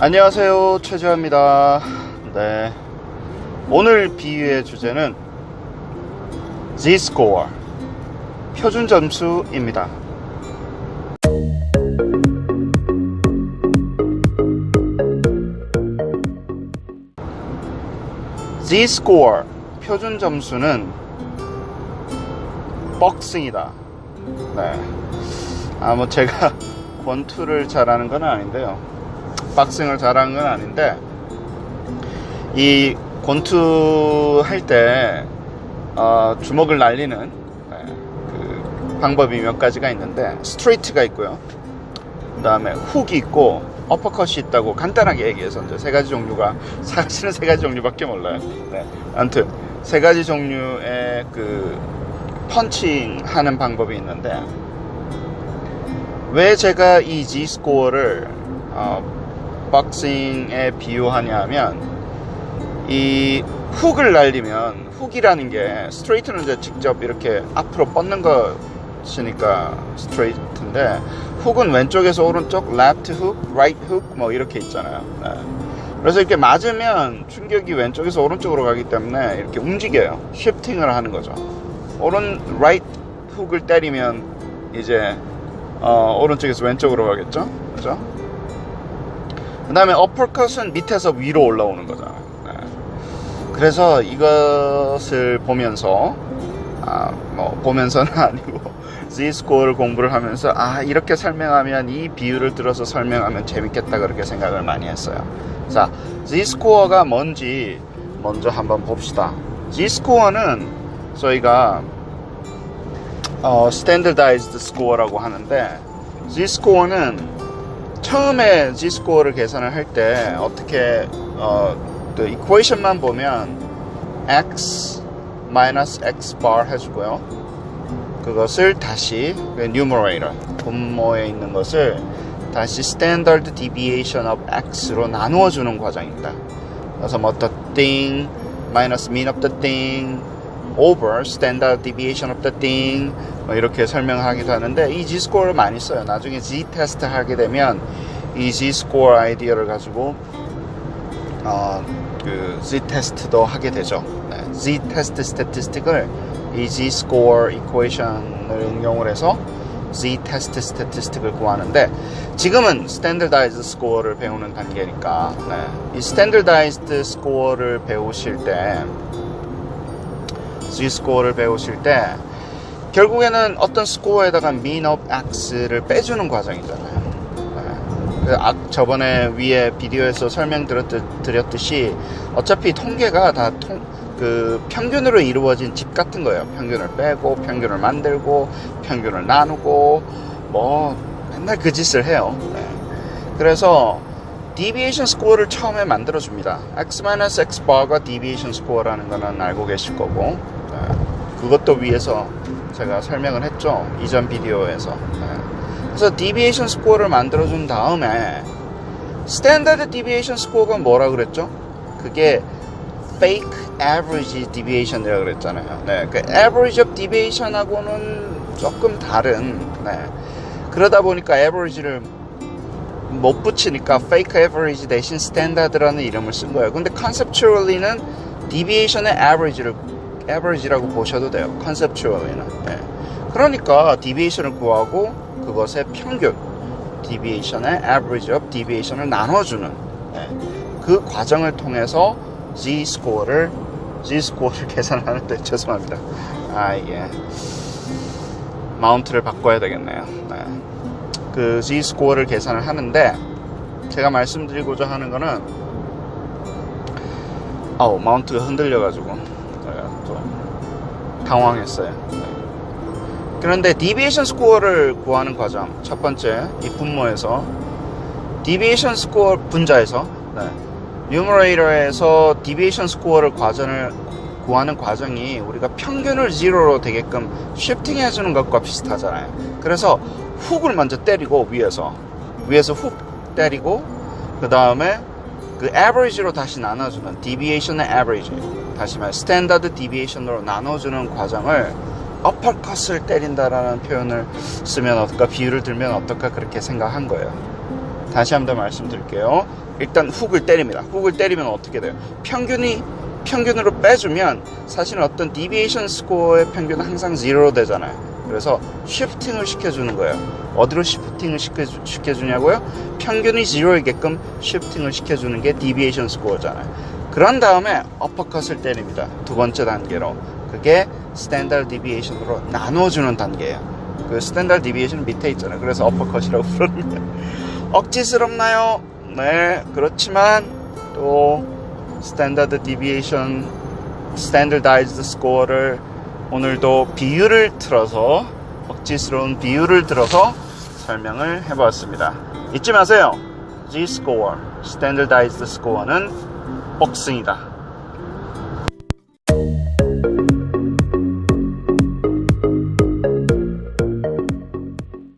안녕하세요 최재화입니다. 네. 오늘 비유의 주제는 Z-score 표준 점수입니다. Z-score 표준 점수는 박싱이다. 네. 아 뭐 제가 권투를 잘하는 건 아닌데요 박싱을 잘하는 건 아닌데 이 권투 할때 어, 주먹을 날리는 네, 그 방법이 몇 가지가 있는데 스트레이트가 있고요 그 다음에 훅이 있고 어퍼컷이 있다고 간단하게 얘기해서 이제 세 가지 종류가 사실은 세 가지 종류밖에 몰라요 네. 아무튼 세 가지 종류의 그 펀칭 하는 방법이 있는데 왜 제가 이 G 스코어를 어, 박싱에 비유하냐면 이 훅을 날리면 훅이라는 게 스트레이트는 이제 직접 이렇게 앞으로 뻗는 것이니까 스트레이트인데 훅은 왼쪽에서 오른쪽 left hook, right hook 뭐 이렇게 있잖아요. 네. 그래서 이렇게 맞으면 충격이 왼쪽에서 오른쪽으로 가기 때문에 이렇게 움직여요. 쉬프팅을 하는 거죠. 오른 right 훅을 때리면 이제 어, 오른쪽에서 왼쪽으로 가겠죠. 그죠? 그 다음에 어퍼컷은 밑에서 위로 올라오는 거잖아요. 네. 그래서 이것을 보면서, 아, 뭐, 보면서는 아니고, Z-스코어를 공부를 하면서, 아, 이렇게 설명하면, 이 비유를 들어서 설명하면 재밌겠다, 그렇게 생각을 많이 했어요. 자, Z-스코어가 뭔지 먼저 한번 봅시다. Z-스코어는 저희가, 어, 스탠더다이즈드 스코어라고 하는데, Z-스코어는 처음에 G-스코어를 계산을 할 때 어떻게 어, 그 이퀘이션만 보면 x x bar 해주고요. 그것을 다시 그 numerator 분모에 있는 것을 다시 standard deviation of x로 나누어 주는 과정입니다. 그래서 뭐 the thing minus mean of the thing over standard deviation of the thing 뭐 이렇게 설명하기도 하는데 이 Z-스코어를 많이 써요. 나중에 Z-테스트 하게 되면 이 Z-스코어 아이디어를 가지고 어, 그 Z-테스트도 하게 되죠. 네. Z-테스트 스태티스틱을 이 Z-스코어 이퀘이션을 응용을 해서 Z-테스트 스태티스틱을 구하는데 지금은 스탠더다이즈 스코어를 배우는 단계니까 네. 이 스탠더다이즈드 스코어를 배우실 때 Z-스코어를 배우실 때 결국에는 어떤 스코어에다가 mean of x를 빼주는 과정이잖아요. 네. 저번에 위에 비디오에서 설명드렸듯이 어차피 통계가 다 통, 그 평균으로 이루어진 집 같은 거예요. 평균을 빼고 평균을 만들고 평균을 나누고 뭐 맨날 그 짓을 해요. 네. 그래서 deviation 스코어를 처음에 만들어 줍니다. x-x bar가 deviation 스코어라는 거는 알고 계실 거고 네. 그것도 위에서 제가 설명을 했죠. 이전 비디오에서. 네. 그래서 deviation 스코어를 만들어 준 다음에 standard deviation 스코어가 뭐라 그랬죠? 그게 fake average deviation이라고 그랬잖아요. 네. 그 average of deviation하고는 조금 다른 네. 그러다 보니까 average를 못 붙이니까 fake average 대신 standard라는 이름을 쓴 거예요. 근데 conceptually는 deviation의 average를 average라고 보셔도 돼요. conceptually는. 네. 그러니까 deviation을 구하고 그것의 평균 deviation의 average of deviation을 나눠주는 네. 그 과정을 통해서 z 스코어를 z 스코어를 계산하는데 죄송합니다. 아 이게 마운트를 바꿔야 되겠네요. 네. 그 Z 스코어를 계산을 하는데 제가 말씀드리고자 하는 거는 아우 마운트가 흔들려 가지고 또 당황했어요. 네. 그런데 디비에이션 스코어를 구하는 과정 첫 번째 이 분모에서 디비에이션 스코어 분자에서 네. 뉴머레이터에서 디비에이션 스코어를 과정을 구하는 과정이 우리가 평균을 0로 되게끔 쉬프팅 해주는 것과 비슷하잖아요. 그래서 훅을 먼저 때리고 위에서 위에서 훅 때리고 그 다음에 그 average로 다시 나눠주는 deviation의 average 다시 말해 standard deviation으로 나눠주는 과정을 uppercut을 때린다라는 표현을 쓰면 어떨까 비유를 들면 어떨까 그렇게 생각한 거예요. 다시 한번더 말씀드릴게요. 일단 훅을 때립니다. 훅을 때리면 어떻게 돼요? 평균이 평균으로 빼주면 사실 어떤 디비에이션 스코어의 평균은 항상 0 되잖아요. 그래서 쉬프팅을 시켜주는 거예요. 어디로 쉬프팅을 시켜주, 시켜주냐고요? 평균이 0이게끔 쉬프팅을 시켜주는 게 디비에이션 스코어잖아요. 그런 다음에 어퍼컷을 때립니다. 두 번째 단계로. 그게 스탠다드 디비에이션으로 나눠주는 단계예요. 그 스탠다드 디비에이션 밑에 있잖아요. 그래서 어퍼컷이라고 부르는데 억지스럽나요? 네, 그렇지만 또 스탠다드 디비에이션 스탠더다이즈드 스코어를 오늘도 비율을 틀어서 억지스러운 비율을 들어서 설명을 해보았습니다. 잊지 마세요. G 스코어, 스탠더다이즈드 스코어는 억승이다.